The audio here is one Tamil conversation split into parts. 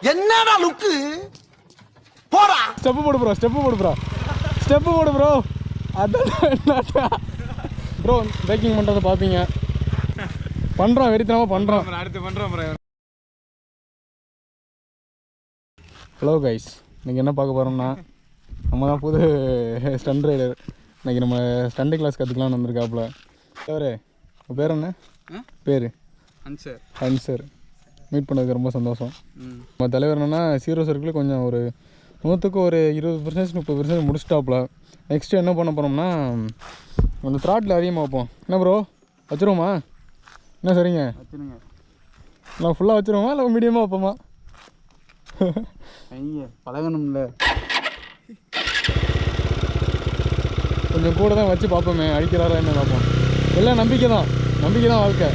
என்னடா லுக்கு? போடா. ஸ்டெப்பு போடு ப்ரோ ஸ்டெப்பு போடு ப்ரோ ஸ்டெப்பு போடு ப்ரோ அதான் ப்ரோ பிரேக்கிங் பண்ணுறதை பார்ப்பீங்க பண்ணுறோம் வெறித்தனமாக பண்ணுறோம் அடுத்து பண்ணுறோம் ப்ரோ ஹலோ கைஸ் இன்றைக்கி என்ன பார்க்க போகிறோம்னா நம்ம தான் புது ஸ்டண்ட் ரைடர் இன்றைக்கி நம்ம ஸ்டண்ட் கிளாஸ் கற்றுக்கலாம்னு வந்திருக்காப்புல. சார் உங்கள் பேர் என்ன? பேர்? அன்சர். அன்சர். மீட் பண்ணதுக்கு ரொம்ப சந்தோஷம். நம்ம தலைவர் என்னன்னா சீரோ சர்க்கிள் கொஞ்சம் ஒரு நூற்றுக்கு ஒரு இருபது பர்சன்டேஜ் முப்பது பர்சன்டேஜ் முடிச்சிட்டாப்புல. நெக்ஸ்ட்டு என்ன பண்ண போகிறோம்னா கொஞ்சம் த்ராட்டில் அதிகமாக வைப்போம். என்ன ப்ரோ வச்சுருவோமா? என்ன சரிங்க? நான் ஃபுல்லாக வச்சுருவோமா? இல்லை மீடியமாக வைப்போமா? பழகணும்ல. கொஞ்சம் கூட தான் வச்சு பார்ப்போமே அடிக்கிறாரா என்ன பார்ப்போம். எல்லாம் நம்பிக்கை தான் நம்பிக்கை தான் வாழ்க்கை.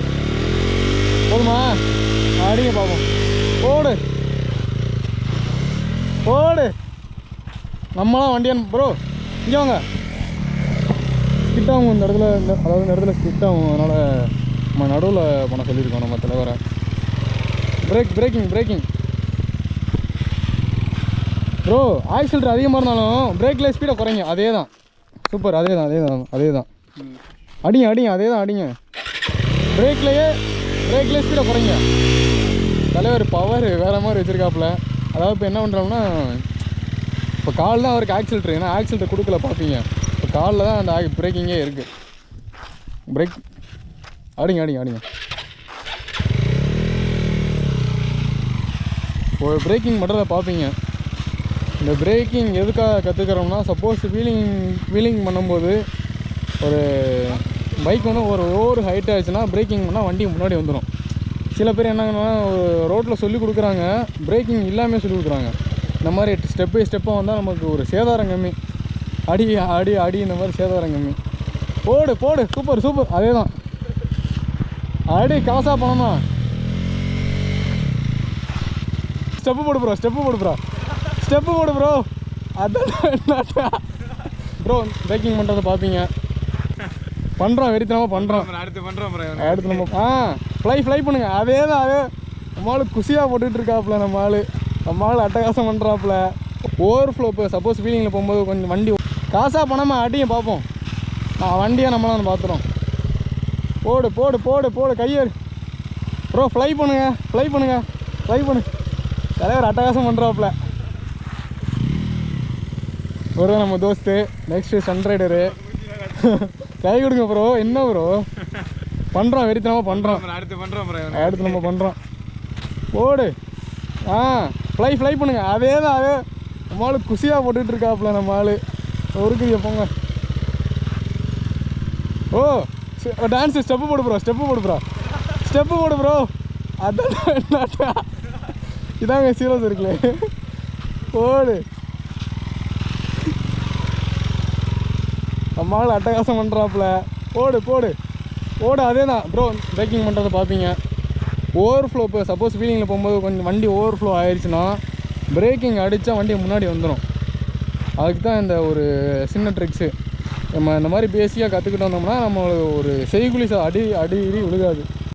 போதுமா? அடிங்க பார்ப்போம் போடு போடு நம்மளாம் வண்டியான் ப்ரோ இங்கே வாங்க கிட்டாகும் இந்த இடத்துல இந்த அதாவது இந்த இடத்துல கிட்டாகும் அதனால் நம்ம நடுவில் பண்ண சொல்லியிருக்கோம் நம்ம தலைவரை brake breaking breaking bro accelerator அதிகமாக இருந்தாலும் பிரேக்கில் ஸ்பீடை குறைங்க அதே தான் சூப்பர் அதே தான் அதே தான் அதே தான் அடிங்க அடிங்க அதே தான் அடிங்க பிரேக்லேயே பிரேக்லேயே ஸ்பீடை குறைங்க தலைவர் பவர் வேறு மாதிரி வச்சுருக்காப்புல. அதாவது இப்போ என்ன பண்ணுறோம்னா இப்போ காலில் தான் அவருக்கு ஆக்சிலேட்டர் ஏன்னா ஆக்சிலேட்டர் கொடுக்கல பார்ப்பீங்க இப்போ காலில் தான் அந்த பிரேக்கிங்கே இருக்குது பிரேக் ஆடிங்க அடிங்க ஆடிங்க. ஒரு பிரேக்கிங் பண்ணுறத பார்ப்பீங்க இந்த பிரேக்கிங் எதுக்காக கற்றுக்கிறோம்னா சப்போஸ் வீலிங் வீலிங் பண்ணும்போது ஒரு பைக் வந்து ஒரு ஓவர் ஹைட் ஆச்சுன்னா பிரேக்கிங் பண்ணால் வண்டி முன்னாடி வந்துடும் சில பேர் என்னங்கன்னா ரோட்டில் சொல்லி கொடுக்குறாங்க பிரேக்கிங் இல்லாமல் சொல்லி கொடுக்குறாங்க. இந்த மாதிரி ஸ்டெப் பை ஸ்டெப்பாக வந்தால் நமக்கு ஒரு சேதாரம் கம்மி. அடி அடி அடி இந்த மாதிரி சேதாரம் கம்மி. போடு போடு சூப்பர் சூப்பர் அதே தான் அடி காசாக பணமா? ஸ்டெப்பு போடு ப்ரோ ஸ்டெப்பு போடு ப்ரோ ஸ்டெப்பு போடு ப்ரோ அதான் ப்ரோ பிரேக்கிங் பண்ணுறதை பார்ப்பீங்க பண்ணுறோம் வெறித்தனமாக பண்ணுறோம் அடுத்து பண்ணுறோம் அடுத்து நம்ம ஆ ஃப்ளை ஃப்ளை பண்ணுங்க. அதே தான் அதே. நம்ம ஆளு குஷியாக போட்டுட்டு இருக்காப்புல நம்ம ஆள். நம்ம ஆள் அட்டகாசம் பண்ணுறாப்புல ஓவர் ஃப்ளோ இப்போ சப்போஸ் ஃபீலிங்கில் போகும்போது கொஞ்சம் வண்டி காசாக பணமா அடிங்க பார்ப்போம். நான் வண்டியை நம்மளாம் பார்த்துறோம். போடு போடு போடு போடு கையேறு. ப்ரோ ஃப்ளை பண்ணுங்க ஃப்ளை பண்ணுங்க ஃப்ளை பண்ணு. தலைவர் அட்டகாசம் பண்ணுறாப்புல ஒரு நம்ம தோஸ்து நெக்ஸ்ட்டு சன் ரைடரு கை கொடுங்க ப்ரோ என்ன ப்ரோ பண்ணுறோம் வெறித்தனமாக பண்ணுறோம் அடுத்து பண்ணுறோம் ப்ரோ அடுத்து நம்ம பண்ணுறோம் ஓடு. ஆ ஃப்ளை ஃப்ளை பண்ணுங்க. அதே தான் அதே. நம்ம ஆளு குஷியாக போட்டுட்டு இருக்காப்புல நம்ம ஆள். ஒருக்குரிய போங்க. ஓ டான்ஸு ஸ்டெப்பு போடு ப்ரோ ஸ்டெப்பு போடு ப்ரோ ஸ்டெப்பு போடு ப்ரோ அதான் இதாங்க சீரியஸ் இருக்குல்ல ஓடு. நம்ம அட்டகாசம் பண்ணுறாப்புல போடு போடு. ஓடு அதே தான் ப்ரோ பிரேக்கிங் பண்ணுறதை பார்ப்பீங்க. ஓவர் ஃப்ளோ இப்போ சப்போஸ் ஃபீலிங்கில் போகும்போது கொஞ்சம் வண்டி ஓவர் ஃப்ளோ ஆயிடுச்சுன்னா பிரேக்கிங் அடித்தா வண்டி முன்னாடி வந்துடும் அதுக்கு தான் இந்த ஒரு சின்ன ட்ரிக்ஸு நம்ம இந்த மாதிரி பேசிக்காக கற்றுக்கிட்டு வந்தோம்னா நம்மளுக்கு ஒரு செய்குலி அடி அடி இடி விழுகாது.